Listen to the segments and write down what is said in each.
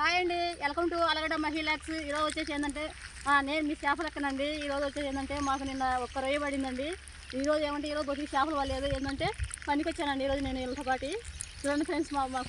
Hi అండి. Welcome to అలగడ మహిళాక్స్ ఈరోజు వచ్చేసి ఏంటంటే నేను మీ చేపలు ఎక్కనండి ఈరోజు వచ్చేసి ఏంటంటే మాకు నిన్న ఒక్క రొయ్య పడిందండి. ఈరోజు ఏమంటే ఈరోజు కొద్దిగా చేపలు పడలేదు. ఏంటంటే పనికి వచ్చానండి ఈరోజు నేను వీళ్ళతో పాటు. చూడండి ఫ్రెండ్స్ మా మా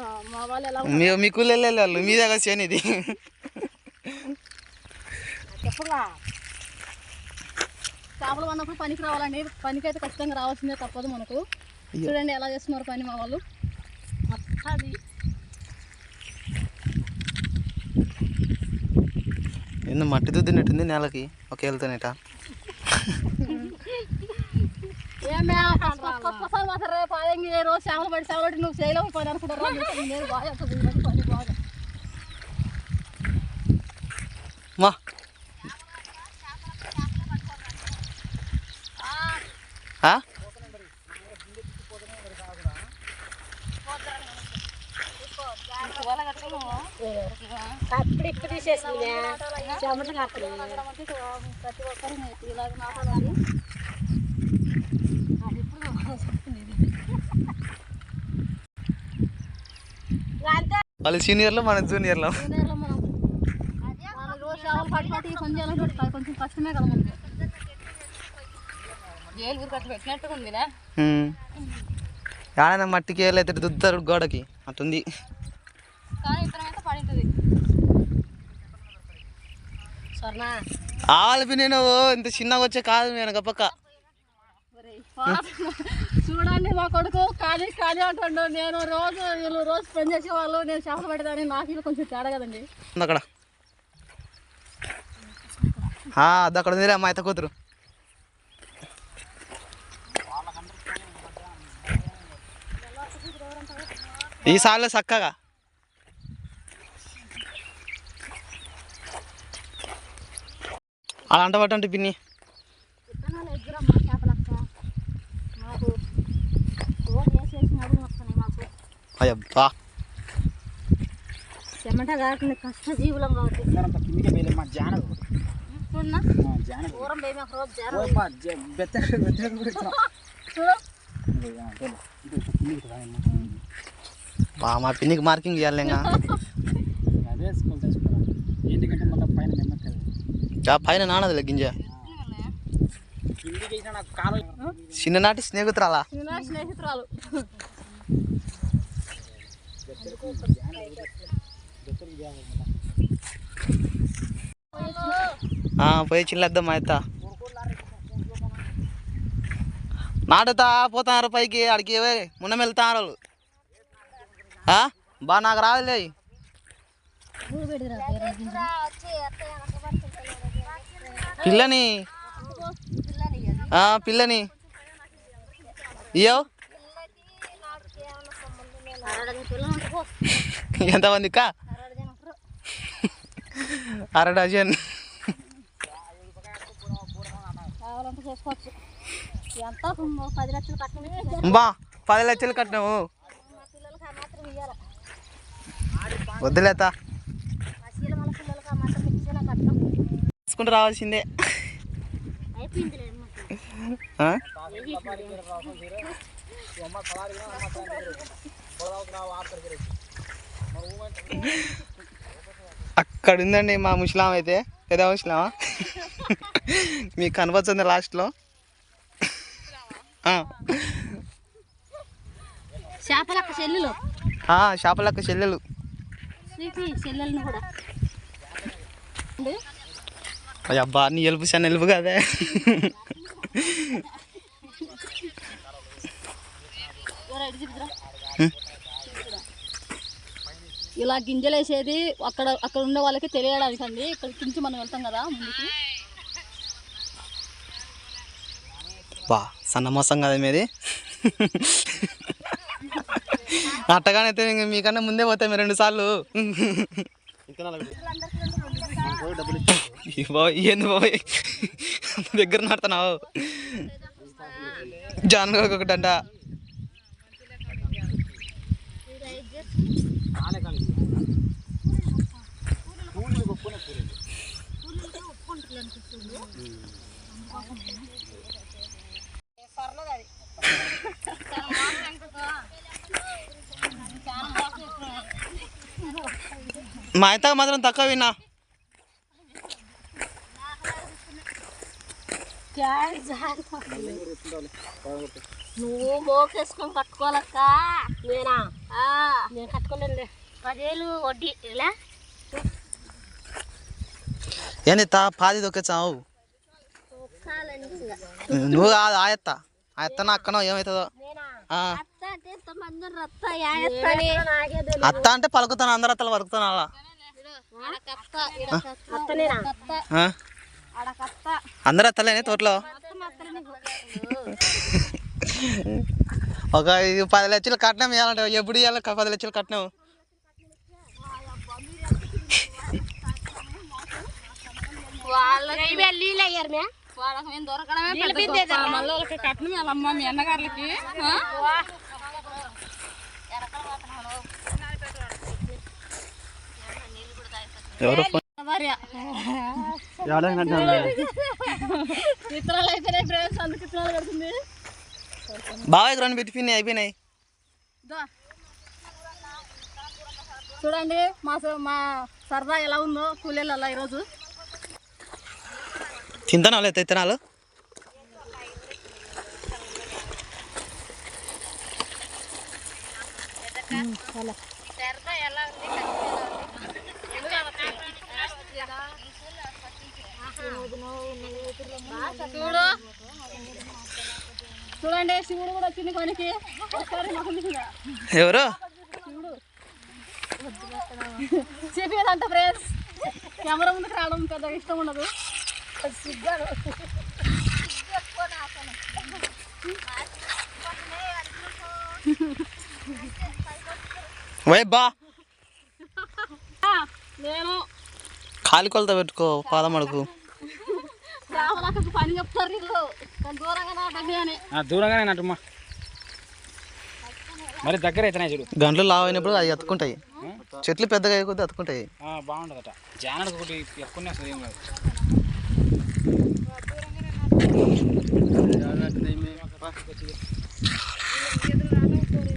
ఆ, మా వాళ్ళు ఎలా మీ మీ కూలి వాళ్ళు మీ దగ్గర చేయని ఇది. చెప్పగా చేపలు పడినప్పుడు పనికి రావాలండి. పనికి అయితే ఖచ్చితంగా రావాల్సిందే తప్పదు మనకు. చూడండి ఎలా చేస్తున్నారు పని మా వాళ్ళు. అది. ఏందో మట్టి దుద్దినట్టుంది నేలకి. ఒక వెళ్తానేట రోజు చేపలు పడి చేపలు పడి నువ్వు చేయలేవు పని అనుకుంటారా మా. ఆ? ఇప్పుడు ఇప్పుడు తీసేసింది చెమట ప్రతి ఇలాగ నాటాలండి అది ఇప్పుడు వాళ్ళు సీనియర్లు మన జూనియర్లు. కొంచెం కష్టమే కదా మనకి. కట్టి పెట్టినట్టుగా మట్టికి వెళ్ళైతే దుద్దుతారు గోడకి. అట్టుంది. కానీ స్వర్ణ. ఆల్పి నేను ఇంత చిన్నగా వచ్చే కాదు నేను గప్పక్క చూడండి మా కొడుకు కానీ కానీ అంటాడు నేను రోజు వీళ్ళు రోజు పని చేసే వాళ్ళు నేను చేపలు పడేదాన్ని నాకు వీళ్ళు కొంచెం తేడా కదండి. అక్కడ. ఆ, అది అక్కడ ఉందిలే మా అత్త కూతురు. ఈ సార్లు చక్కగా అలా అంట పట్టండి పిన్ని విత్తనాలు ఎగ్గురమ్మా చేపలక్క మాకు రోజు వేసేసినప్పుడు వస్తున్నాయి మాకు అయ్యబ్బా. చెమట కాకుండా కష్ట జీవులం కాబట్టి మా పిన్నికి మార్కింగ్ ఇవ్వాలి ఇంకా. అదే స్కూల్ తెచ్చుకోవాలి ఏంటికంటే మళ్ళీ పైన నెమ్మది ఆ పైన నానది గింజ. చిన్ననాటి స్నేహితురాలా? స్నేహితురాలు. ఆ, పోయి చిల్లద్దాం మా అత్త నాటుతా పోతున్నారు పైకి ఆడికి మున్న వెళ్తున్నారు వాళ్ళు. ఆ? బా నాకు రాదులే. పిల్లని. పిల్లని. ఇయ్యో ఎంతమంది అర డజన్. బా పది లక్షలు కట్టినావు. వద్దులేతా. తీసుకుంటూ రావాల్సిందే? అక్కడ ఉందండి మా ముస్లాం అయితే. పెద్ద ముస్లామా? మీకు కనపడుతుంది లాస్ట్లో. చేపలక్క చెల్లెలు. చేపలక్క చెల్లెలు. స్వీటీ చెల్లెలను కూడా. అబ్బా నీ ఎలుపు చిన్న ఎలుపు కదే? ఇలా గింజలు వేసేది అక్కడ అక్కడ ఉండే వాళ్ళకి తెలియడానికి అండి ఇక్కడ నుంచి మనం వెళ్తాం కదా ముందుకి. బా సన్న మోసం కదా మీది. అట్టగానైతే ఇంక మీకన్నా ముందే పోతాయి మీరు రెండు సార్లు. ఏంది బాబాయ్ దగ్గర నడుతున్నావు. జాన్ ఒకటంట మా అయితే మాత్రం తక్కువ విన్నా. నువ్వు మోకేసుకొని కట్టుకోవాలక్క. నేనా? నేను కట్టుకోలేనులే పదేళ్ళు వడ్డీ ఇలా ఏంది తా పాది దొక్కేచావు నువ్వు కాదు ఆయత్త. ఆయత్త నా అక్కనో ఏమవుతుందో ఆ. అత్త అంటే పలుకుతాను అందరు అత్తలు పలుకుతాను అలా. ఆ? అందరు అత్తలేని తోటలో? ఒక ఇది పది లక్షలు కట్నం ఇవ్వాలంటే ఎప్పుడు ఇవ్వాలి పది లక్షలు కట్నం. కట్నం ఇవ్వాలమ్మా మీ అన్నగారులకి ఆ? ఎవరు భార్య. విత్తనాలు అయిపోయినాయి ఫ్రెండ్స్ అందుకు విత్తనాలు పెడుతుంది. బాబాయ్కి రెండు పెట్టి అయిపోయినాయి. చూడండి మా స- మా సరదా ఎలా ఉందో కూలీలలో ఈరోజు. తింటానా లేదు తిత్తనాలు సరదా ఎలా ఉంది చూడు. చూడండి శివుడు కూడా వచ్చింది కొనికి ఎవరు? చెప్పేదంట ఫ్రెండ్స్. కెమెరా ముందుకు రావడం పెద్దగా ఇష్టం ఉండదు. నేను కాలి కొలత పెట్టుకో పాదం అడుగు. రామలక్కకు పని చెప్తారు వీళ్ళు. కానీ దూరంగా నాటండి అని. దూరంగానే నటుమ్మా మరి దగ్గర అయితేనే చూడు. గంటలు లావు అయినప్పుడు అవి అతుకుంటాయి చెట్లు పెద్దగా అయ్యే కొద్దీ అతుకుంటాయి ఆ, బాగుంటుందట జానడు ఒకటి ఎక్కువనే వస్తుంది ఏం కాదు.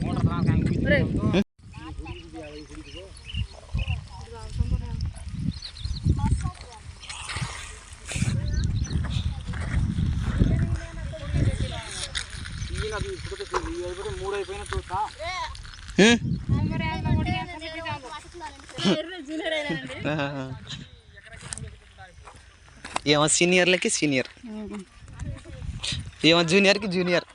మోటార్ ఏమో సీనియర్లకి సీనియర్. ఏమో జూనియర్కి జూనియర్.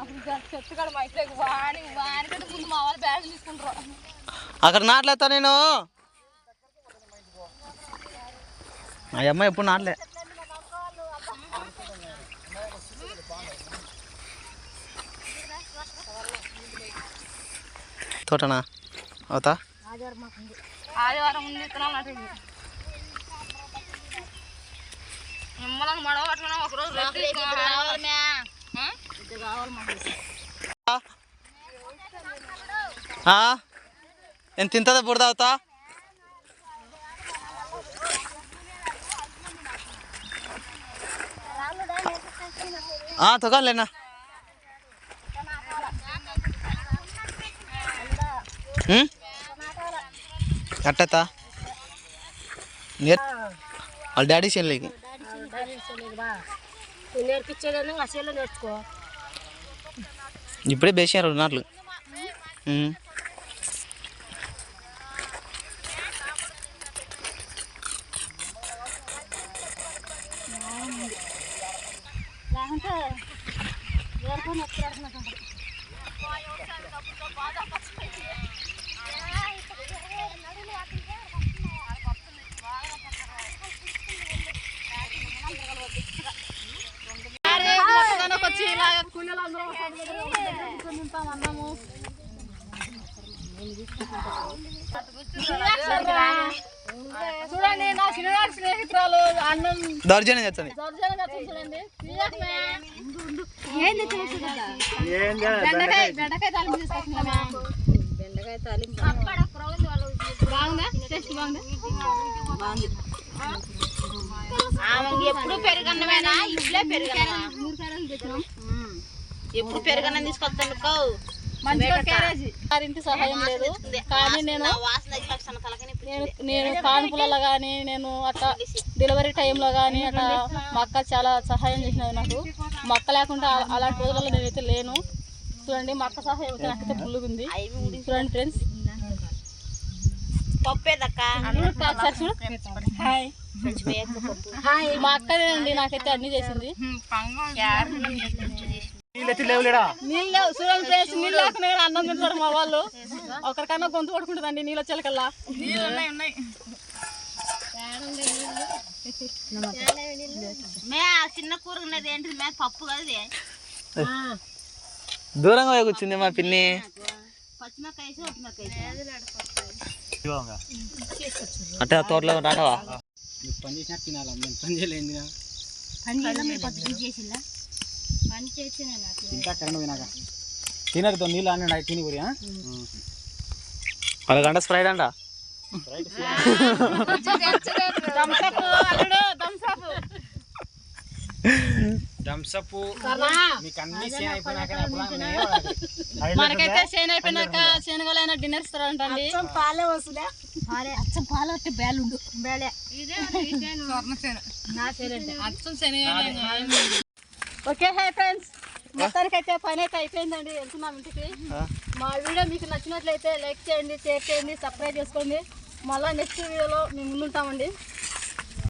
అప్పుడు చెట్టు కాడ మా ఇంట్లో వాడి వాడి కంటే ముందు మా వాళ్ళు బ్యాగ్ తీసుకుంటారు అక్కడ నాట్లేస్తా నేను మా అమ్మ ఎప్పుడు నాడలే. తోటనా? అవుతా? ఆదివారం ఒకరోజు నేను తింటుందా బుడద అవుతా? తొగాలేనా అట్టతా నేర్ వాళ్ళ డాడీ చెల్లికి. నేర్పించేదని అసలు నేర్చుకో ఇప్పుడే బేసారు రెండు నాట్లు ఉమ్. వచ్చి కూలీలు అందరూ అన్నాము చూడండి నా చిన్ననాటి స్నేహితురాలు అన్నం. దౌర్జన్యం చేస్తుంది దౌర్జన్యంగా చూడండి. తీయకమే. బెండకాయ బెండకాయ. తాలింపు తీసుకొచ్చిందమ్మా బెండకాయ తాలింపు. బాగుందా? టేస్ట్ బాగుందా? బాగుంది. ఎప్పుడు పెరుగన్నమేనా? ఇట్లే పెరుగన్నా తెచ్చినాం ఎప్పుడు పెరగనని తీసుకొస్తాను కో. మంచిగా క్యారేజీ. వారింటి సహాయం లేదు. కానీ నేను నేను నేను కాన్పులలో కానీ నేను అట్లా డెలివరీ టైంలో కానీ అట్లా మా అక్క చాలా సహాయం చేసినది నాకు. మా అక్క లేకుండా అలా- అలాంటి రోజులలో నేనైతే లేను. చూడండి మా అక్క సహాయం అయితే నాకైతే ఫుల్గా ఉంది. చూడండి ఫ్రెండ్స్ హాయ్ హాయ్ మా అక్కనేనండి నాకైతే అన్ని చేసింది. నీళ్ళు లేకుండా అన్నం తింటారు మా వాళ్ళు? ఒకరికన్నా గొంతు పడుకుంటుందండి నీళ్ళు వచ్చేకల్లా మే చిన్న కూర ఉన్నది ఏంటిది? మే పప్పు కదా ఇది. దూరంగా కూర్చుంది మా పిన్ని. అంటే ఆ తోటలో రాటవా? పని చేసినట్టు తినాలా? పని చేయలేదు? పని చేయాలి తినరుతో నీళ్ళు అన్నాడు అవి తిని ఊరి ఒక గంట స్ప్రైడ్ అంట? మీకు అన్ని అయిపోయినాక మనకైతే చేను అయిపోయినాక శనగలైన డిన్నర్ ఇస్తారంటండి. పాలే వస్తుందా అరే అచ్చం పాలు అంటే బేలుండు బేలే ఓకే హై ఫ్రెండ్స్. మొత్తానికి అయితే పని అయితే అయిపోయిందండి. వెళ్తున్నాం ఇంటికి. మా వీడియో మీకు నచ్చినట్లయితే లైక్ చేయండి షేర్ చేయండి సబ్స్క్రైబ్ చేసుకోండి. మళ్ళీ నెక్స్ట్ వీడియోలో మేము ముందుంటామండి.